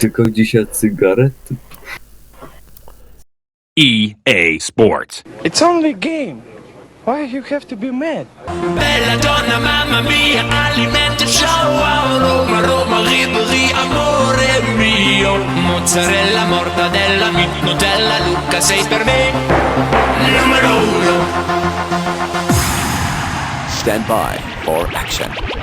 Tylko dzisiaj cygarety. EA Sports. It's only a game. Why you have to be mad? Bella donna, mamma mia, alimento ciao Roma, Roma, Ribéry, amore mio Mozzarella, mortadella, mi Nutella, Lucca, sei per me Numero uno Stand by for action.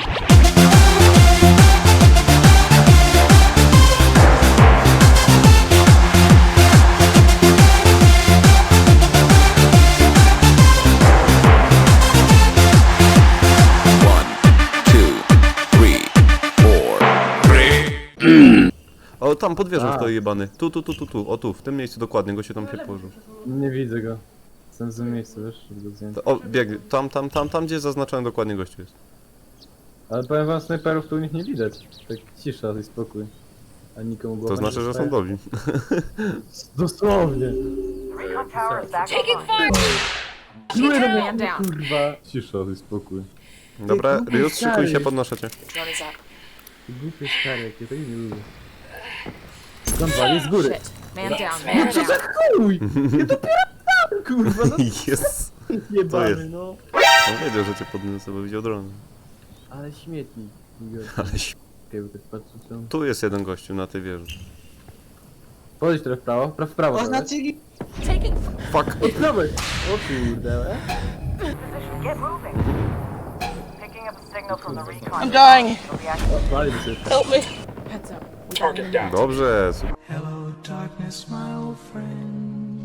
O, tam pod wieżą A. stoi jebany. Tu, tu, tu, tu, tu. O tu, w tym miejscu dokładnie, go się tam się położył. Nie widzę go. Jestem w złym miejscu, wiesz, żeby go zdjąć. To- O, bieg, tam, tam, tam, tam, gdzie zaznaczony dokładnie gościu jest. Ale powiem wam, snajperów tu u nich nie widać. Tak cisza i spokój. A nikomu głowa To nie znaczy, że są dostaje. dobrzy. Dosłownie. Recon tower is back Taking online. fire! Man down. Kurwa. Cisza i spokój. Dobra, Rius, szykuj się, podnoszę cię. Drone is up. Ty Głupie stary, jakie to nie lubię. Skąd wali? Z góry. Shit. Man down. Man down. Chuj! Ja dopiero tam, kurwa, no Jest. jebany, jest? no. On wiedział, że cię podniosę, bo widział dron. Ale śmietnik. Ale ś- Okej, bo tak patrzę, co... Tu jest jeden gościu na tej wieży. Podejdź trochę w prawo, praw w prawo. Taking Fuck! Od prawej! O kurde, e? Position, get moving. Picking up a signal from the recon. I'm dying. Help me. Heads up. Dobrze. Hello darkness, my old friend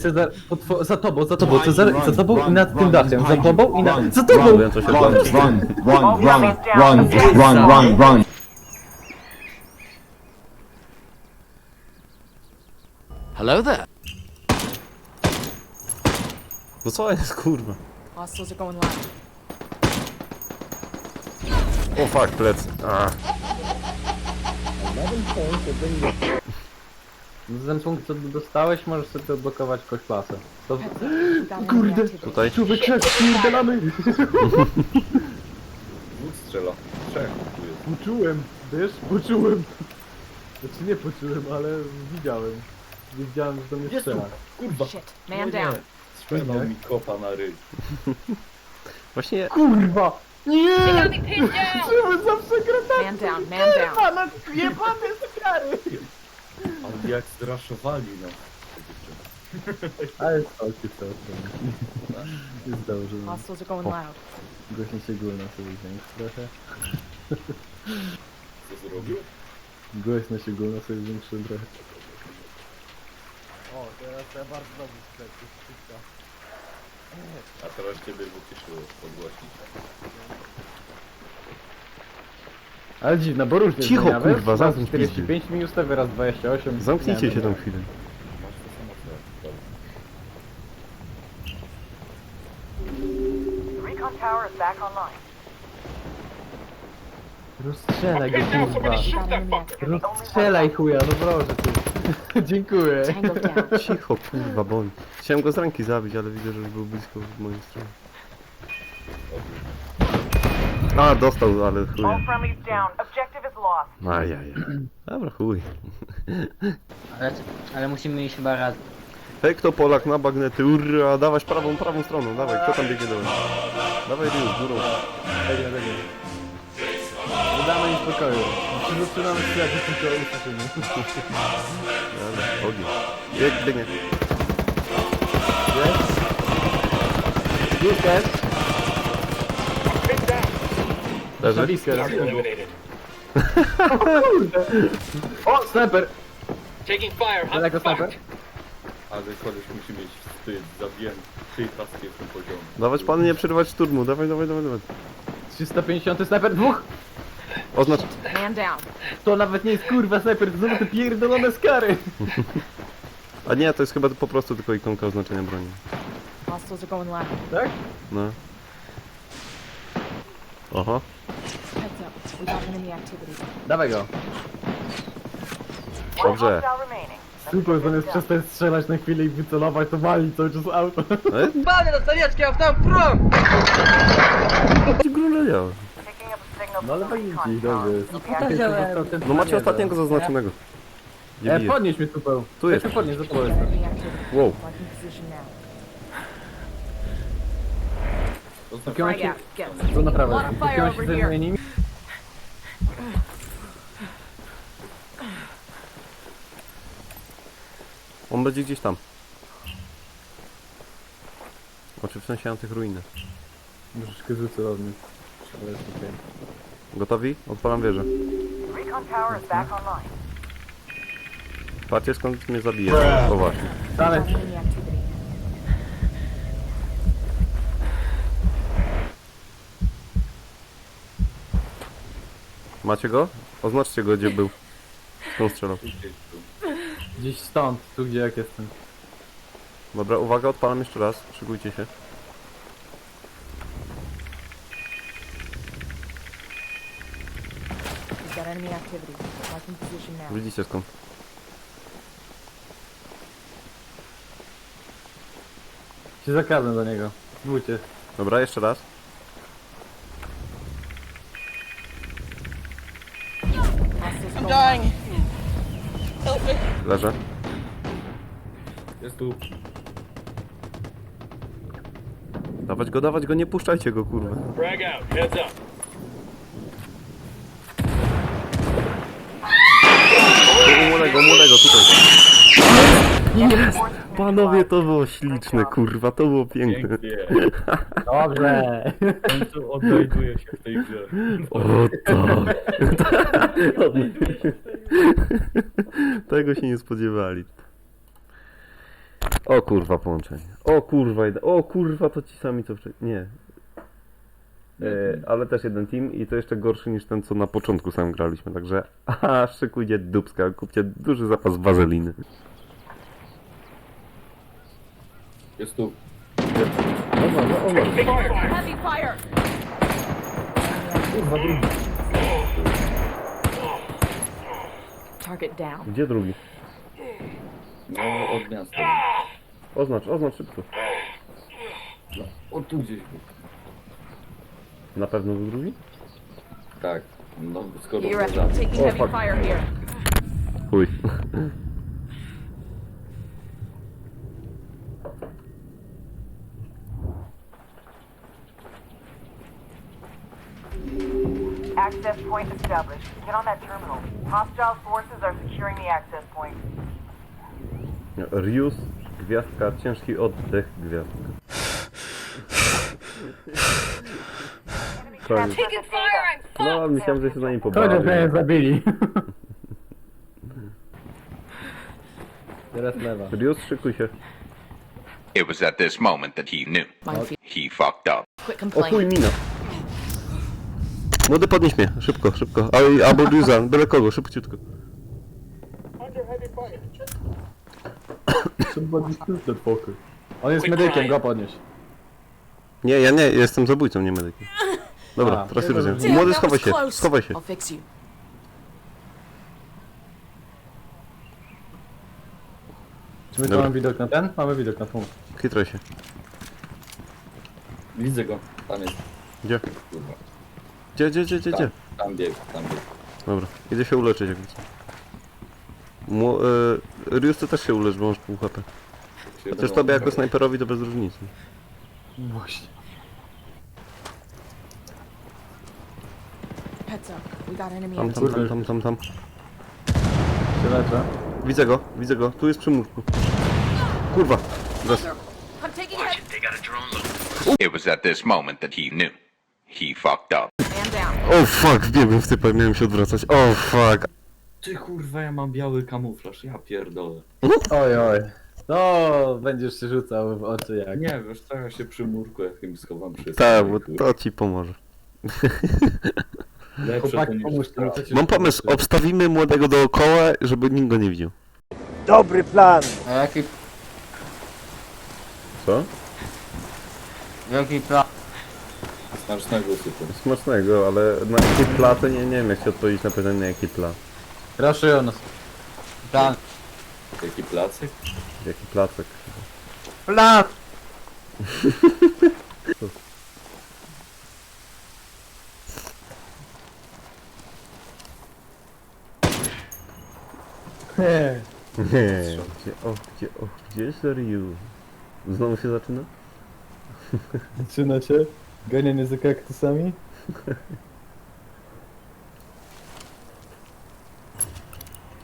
Cezar, potwo- za tobą, za tobą, Cezar, za tobą i nad tym dachem, za tobą i na... Za tobą! Wiem, co się run, All friendlies down. Run, run, run! Hello there. No co jest, kurwa? Hostiles are going live. O fuck, plec. A, Za ten punkt, co dostałeś, możesz sobie odblokować kogoś klasę. To... Kurde. tutaj. Człowiek krzew, kurde, lamy! strzela. Trzech tu jest. Poczułem, wiesz, poczułem. Znaczy nie poczułem, ale widziałem. Wiedziałem, że do mnie strzela. Kurwa. Shit. Man down. Sprzedał mi kopa na ryj. Właśnie Kurwa! Nie! Czemu zawsze gra Man down. Man down. Pana jebane skary! Ale jak zraszowali nas. Ale stolki co Jest dobrze. Hostiles are going loud. Głośno się górna sobie wziąć trochę. Co zrobił? Głośno się górna sobie zwiększył trochę. O, teraz ja bardzo dobrze sklepie, A teraz ciebie wyciszyło podgłośnić. Ale dziwne, bo różnie Cicho, zmieniamy. kurwa, Raz zamknij 45 minus te raz 28. zamknijcie się tam no, chwilę. Masz to samo co ja. The recon tower is back online. Rozstrzelaj go kurwa. Rozstrzelaj chuja, no proszę ty. Dziękuję. Down. Cicho, kurwa, bądź. Chciałem go z ręki zabić, ale widzę, że już był blisko z mojej strony. A, dostał, ale All chuj. friendlies down. Objective is lost. Ajaj. Dobra, chuj. Ale, ale musimy iść chyba raz. Hej, kto Polak na bagnety, urra, dawać prawą, prawą stroną, dawaj, kto tam biegnie do mnie? Dawaj, Rius, górą. Biegnie, biegnie. Nie damy im spokoju. Czy zaczynamy strzelać i tylko usłyszymy. Ogień. Bieg, biegnie. Jest też. Leży? Zabiskę. O, sniper! Daleko sniper? Ale koleś musi mieć wstyd, zabiłem trzy taski w tym poziomie. Dawać pany nie przerywać szturmu, dawaj, dawaj, dawaj, dawaj. 350 sniper, dwóch! Oznacz... Man down. To nawet nie jest kurwa sniper, to znowu te pierdolone skary! A nie, to jest chyba po prostu tylko ikonka oznaczenia broni. Hostiles are going live. Tak? No. Oho. Heads up. We got enemy activity. Dawaj go. Dobrze. zamiast przestać strzelać na chwilę i wycelować, to wali cały czas auto. E? Panie, dostanieczki, a w tam prom! Gruleja. Picking up a signal No ale fajnie ci, dobrze jest. You'll be to wziąłem. No macie ostatniego zaznaczonego. Nie E, bije. podnieś mnie tu, Tu jest. Podnieś, za tobą jestem. Wow. Frag się... Tu na prawo. Jakie się zajmuje nimi? On będzie gdzieś tam. Znaczy w sensie na tych ruinach. Troszeczkę rzucę od nich. Ale jest okej. Gotowi? Odpalam wieżę. Recon tower is back online. Patrzcie skąd mnie zabije. O właśnie. Dalej. Got enemy activity. Macie go? Oznaczcie go gdzie był. Skąd strzelał. Gdzieś stąd, tu gdzie jak jestem. Dobra, uwaga, odpalam jeszcze raz. Szykujcie się. We've got enemy activity. Marking position now. Widzicie skąd. Się zakradnę do niego. Spróbujcie. Dobra, jeszcze raz. Hostiles going Leżę. Jest tu. Dawać go, dawać go, nie puszczajcie go, kurwa. U młodego, u młodego, tutaj. Jest! Panowie, to było śliczne, kurwa, to było piękne. Pięknie. Dobrze. W końcu odnajduję się w tej grze. O tak. Tego się nie spodziewali. O kurwa połączenie. O kurwa, o kurwa to ci sami co wcześniej. Nie. E, ale też jeden team i to jeszcze gorszy niż ten co na początku sam graliśmy, także aha, szykujcie dubska, kupcie duży zapas wazeliny. Jest tu. Heavy fire. Target down. Gdzie drugi? No, od miasta. Oznacz, oznacz szybko. O, tu gdzieś był. Na pewno był drugi? Tak. No, skoro taking Oh, heavy fuck. fire here. Chuj. Access point established. Get on that terminal. Hostile forces are securing the access point. Rius, gwiazdka, ciężki oddech, gwiazdka. Koniec. Taking fire! No, myślałem, że się za nim Chociaż pobawię. mnie zabili. Teraz lewa. Rius, szykuj się. It was at this moment that he knew. Minefield. He fucked up. Quit O chuj, complaining. mina. Młody, podnieś mnie. Szybko, szybko. Oj, albo Riusa, byle kogo, szybciutko. On jest medykiem, go podnieś. Nie, ja nie, jestem zabójcą, nie medykiem. Dobra, A, teraz ja Riusa. rozumiem. Młody, schowaj się, schowaj się. I'll fix you. Czy my tu Dobra. mamy widok na ten? Mamy widok na punkt. Chytraj się. Widzę go. Tam jest. Gdzie? Kurwa. Gdzie, gdzie, gdzie, gdzie, gdzie? Tam biegł, tam biegł. Dobra, idę się uleczyć jak widzę. Mło, y, Rius, ty też się ulecz, bo masz pół HP. Się Chociaż tobie jako snajperowi to bez różnicy. Właśnie. Heads up. We got enemy Tam, tam, tam, tam, tam, tam. Się leczę. Widzę go, widzę go. Tu jest przy murku. Kurwa. Zas. I'm taking head. It was at this moment that he knew. He fucked up. Man down. O fuck, wbiegłem w typa i miałem się odwracać. O fuck. Ty kurwa, ja mam biały kamuflaż, ja pierdolę. Oj, oj. No, będziesz się rzucał w oczy jak. Nie, wiesz co, ja się przy murku jakimś schowam przy Tak, bo to ci pomoże. Lepsze to Chłopaki, niż mi, Mam pomysł, obstawimy młodego dookoła, żeby nikt go nie widział. A jaki, Co? jaki plan? Smacznego sypu. Smacznego, ale na jakie pla to nie, nie wiem jak się odpowiedzieć na pytanie na jakie pla. Raszują nas. Plan. Jaki placyk? Jaki placek. Plan! Nie. Nie, gdzie, o, gdzie, o, gdzie Ryu? Znowu się zaczyna? Zaczynacie? Ganianie za kaktusami?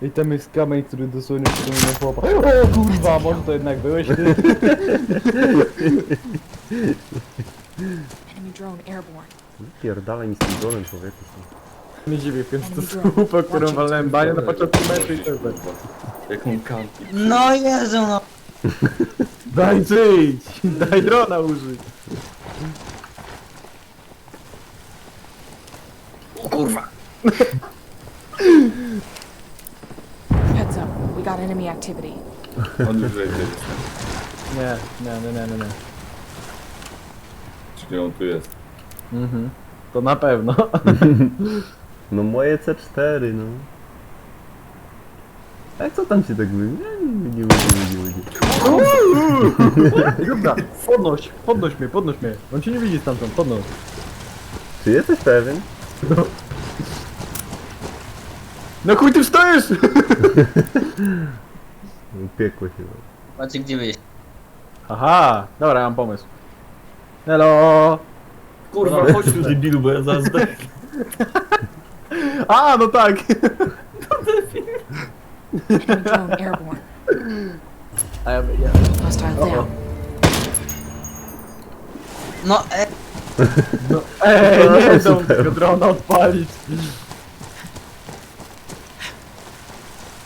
I tam jest kamień, który dosłownie przypomina chłopa. O kurwa, może to jednak byłeś ty? Enemy drone airborne. Pierdalaj mi z tym dronem, człowieku. Nie dziwię, więc to słupa, którą walnąłem banie na początku meczu i to jest. Jak on kampi. No Jezu, no. Daj żyć! Daj drona użyć! Heads up. We got enemy activity. On już wejdzie. Nie, nie, nie, nie, nie, nie. Czyli on tu jest. Mhm. To na pewno. No moje C4, no. A co tam się tak mówi? Nie, nie, nie, nie, nie, nie. Dobra, podnoś, podnoś mnie, podnoś mnie. On cię nie widzi stamtąd, podnoś. Czy jesteś pewien? No chuj ty wstajesz! Piekło się. Patrzcie gdzie wyjść. Aha, dobra, mam pomysł. Hello! Kurwa, chodź tu debilu, bo ja zaraz zdechnę. A, no tak! Enemy drone airborne. A ja, ja. Hostile down. No e, No, ej, nie dam tego drona odpalić.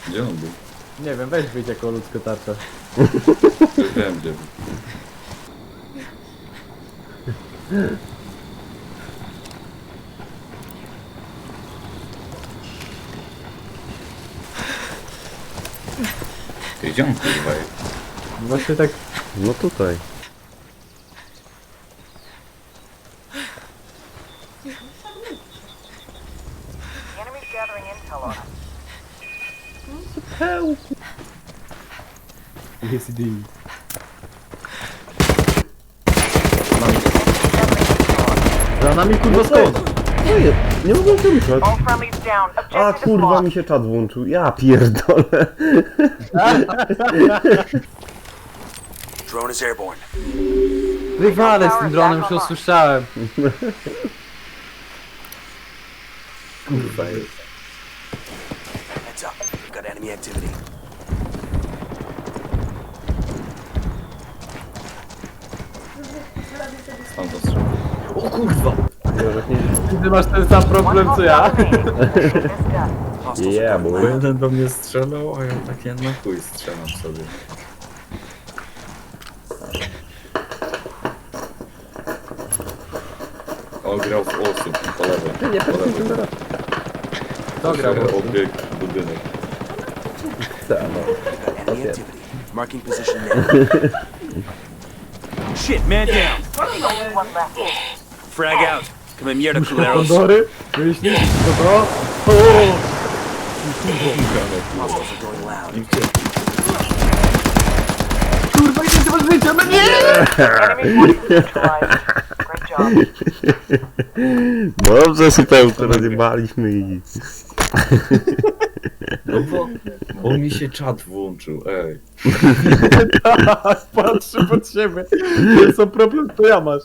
Gdzie on był? Nie wiem, weź wyjdź jako ludzka tarcza. Wiem gdzie był. Właśnie tak, No tutaj. The enemy's gathering intel on us. jest idea. Za nami kurwa skąd? Nie, nie. All friendlies down. A Objective is kurwa mi się czat włączył. Ja pierdolę. Drone is airborne. Wywalę z tym dronem, już usłyszałem. Kurwa jest. Heads up. We've got enemy activity. Tam zastrzał. O kurwa! Ty masz ten sam problem co ja. Yeah, boy. Bo jeden do mnie strzelał, a ja takie na chuj strzelam sobie. O, grał w osób, po lewej. Nie, po lewej. Bo... Obieg budynek. Enemy activity. Marking position now. Shit, man down. Frag out. Come here to Kondory? Myślisz? To to? Hostiles are going loud. Kurwa, masz życia? No nie! Enemy forces neutralized. Great job. Dobrze, supełko, rozjebaliśmy i... No bo, bo mi się czat włączył, ej. Tak, patrzy pod siebie. Co problem, to ja masz.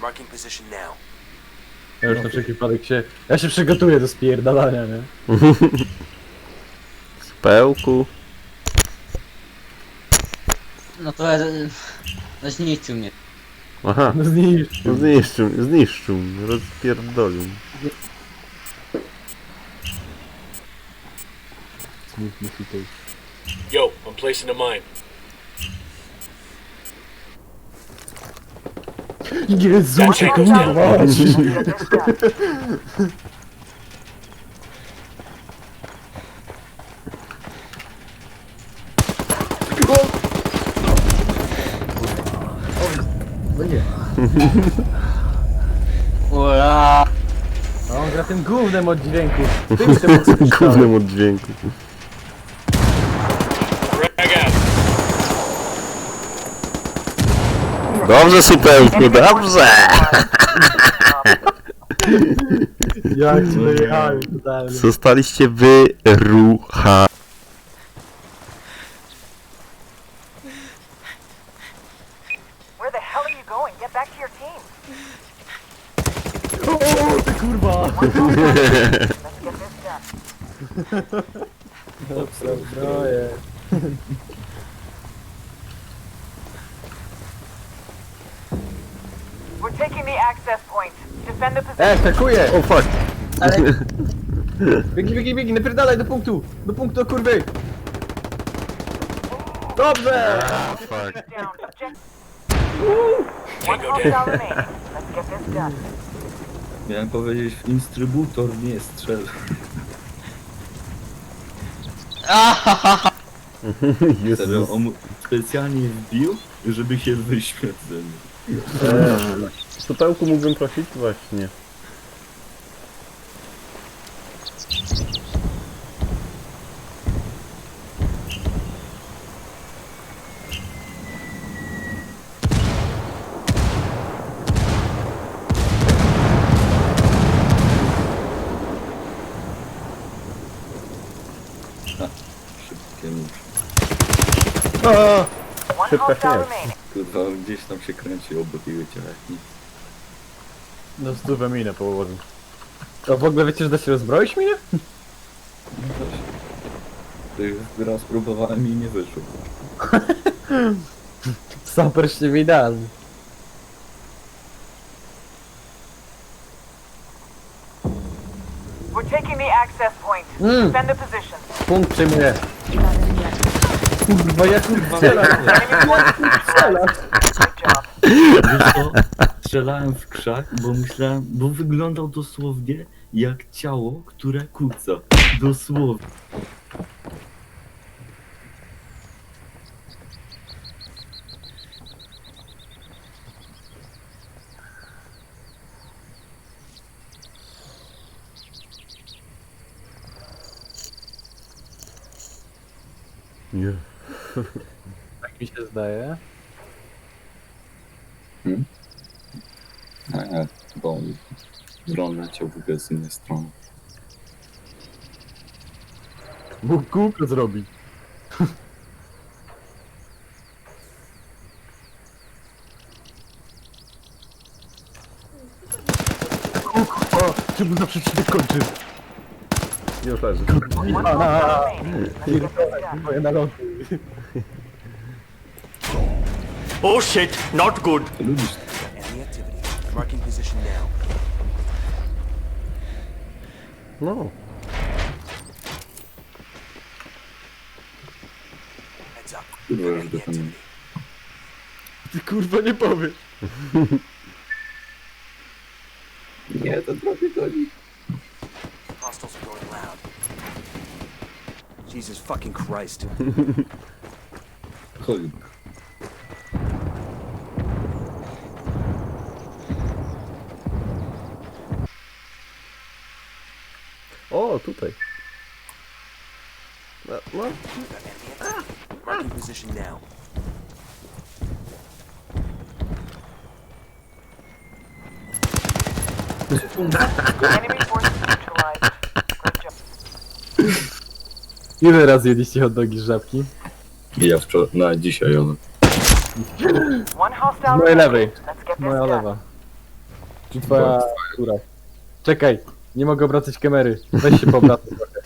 Marking position now. Ja już na wszelki wypadek się... Ja się przygotuję do spierdalania, nie? Supełku. No to e, no zniszczył mnie. Aha. No zniszcz. Zniszczył, zniszczył, rozpierdolił. Tutaj. Yo, I'm placing a mine. Jezusie, kurwa! this done. Ura! A on gra tym gównem od dźwięku. Tym mocno Głównym od dźwięku. Dobrze, Supełku, dobrze! Jak ci dojechałem totalnie. Zostaliście wyrucha. Where the hell are you going? Get back to your team. O, ty kurwa! Let's get this done. No je. We're taking the access point. Defend the position. E, takuje! O fuck. Biegnij, biegnij, biegnij, napierdalaj do punktu! Do punktu, kurwy! Dobrze! Fuck. Down. Object- One hostile remaining. Let's get this done. Miałem powiedzieć instrybutor, nie strzel. Serio, on specjalnie wbił, żeby się wyśmiać ze mnie. Supełku mógłbym prosić? Właśnie. Szybka hostile śmierć. remaining. Kurwa, gdzieś tam się kręci obok ciała jak nic. No stówę minę położył. To w ogóle wiecie, że da się rozbroić minę? No to się... To już raz próbowałem i nie wyszło. Super się idealny. We're taking the access point. Mm. Defend the position. Punkt przejmuję. We got enemy activity. Kurwa, ja kurwa strzelam. Neutralized. Good job. Wiesz co? Strzelałem w krzak, bo myślałem, bo wyglądał dosłownie jak ciało, które kuca. Dosłownie. Nie. Tak mi się zdaje. A ja, bo dron leciał w ogóle z innej strony. Mógł kółko zrobić. O, czemu zawsze ci tak kończy? Już leży. One hostile remaining. Let's get this done. Moje naloty. Oh shit, not good. Lubisz No. kurwa już go tam... Ty kurwa nie powiesz. Nie, to trochę goni. Jesus fucking Christ. Chodź. O, tutaj. No, no. Marking position now. Enemy forces neutralized. Job. Ile razy jedliście hot dogi z żabki? Ja wczoraj, na dzisiaj hostile Z mojej lewej. Moja lewa. Czy twoja? Czekaj, nie mogę obracać kamery. Weź się poobracaj trochę.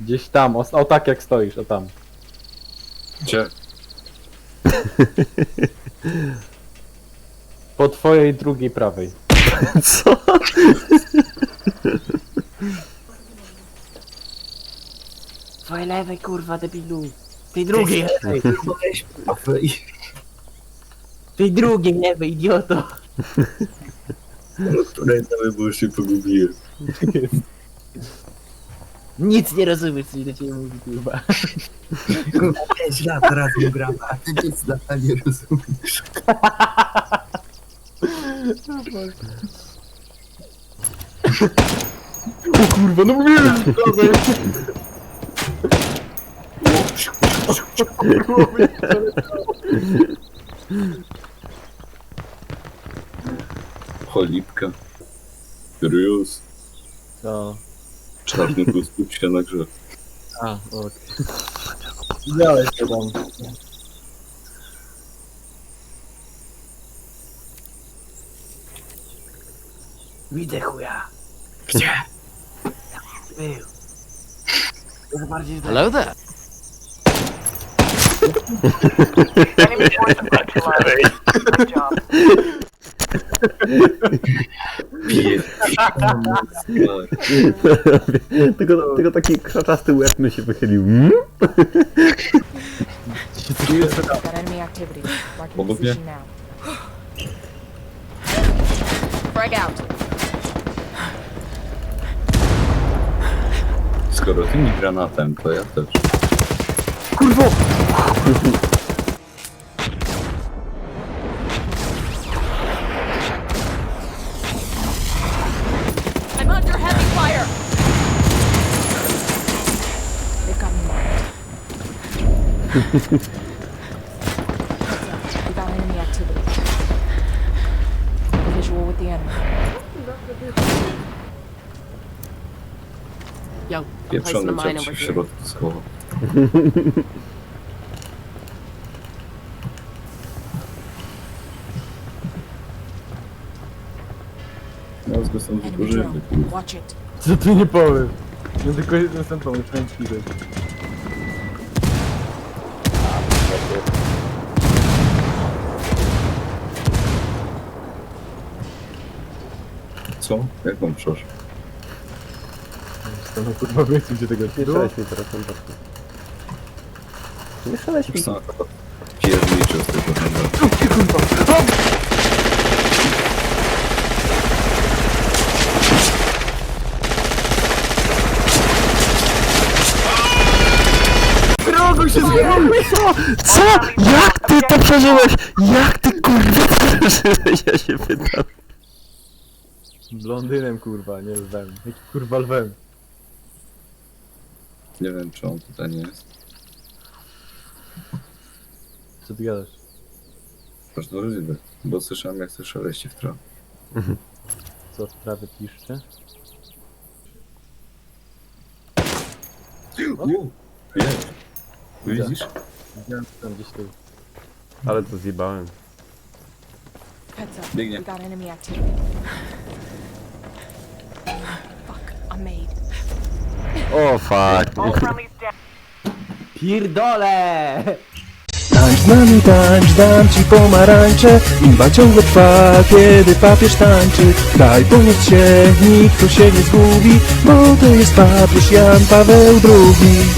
Gdzieś tam, o, o tak jak stoisz, o tam. Gdzie? Po twojej drugiej prawej. Co? Twojej lewej kurwa debilu. Tej drugiej lewej. Tej drugiej lewej idioto. Której cały było się pogubiłem. Nic nie rozumiesz co mi do ciebie mówi kurwa. 5 lat razem gramy, a ty nic lata nie rozumiesz. O kurwa, no mówiłem! Cholipka. Ryus. Co? Czarny pustuk się na grze. A, okej. Widziałeś to tam. Widzę chuja. Gdzie? Był. Hello there. Enemy forces neutralized. Good job. Pije. tylko, tylko taki krzaczasty łeb mi się wychylił. Mm? Got enemy activity. Marking Obok mnie. position now. Frag out. Skoro ty mi granatem, to ja też. I'm under heavy fire. They've got me marked. Heads up. We got enemy activity. Visual with the enemy. Yo, I'm placing Pieprzony a mine over here. Nazwy są Enemy zużywy, drone. kurwa. Watch it. Co ty nie powiem? No tylko jeden centrum, już chęć widać. Co? Jak mam przecież? To no kurwa wiecie gdzie tego Nie szaleś mi teraz ten szaleś mi. Pierniczy z tego handla. Co? Jak ty to przeżyłeś? Jak ty kurwa to przeżyłeś? Ja się pytam. Blondynem kurwa, nie lwem. Jaki kurwa lwem? Nie wiem, czy on tutaj nie jest. Co ty gadasz? Aż możliwe, bo słyszałem jak coś szeleści w trawie. Co w trawy piszcze? U, jest. Widzisz? Widziałem tam gdzieś tu. Ale to zjebałem. Heads up. Biegnie. We got enemy activity. Fuck. I'm made. O fuck. All friendlies down. Pierdolę! Tańcz z nami, tańcz, dam ci pomarańcze. Imba ciągle trwa, kiedy papież tańczy. Daj pomóc się, nikt tu się nie zgubi Bo to jest papież Jan Paweł II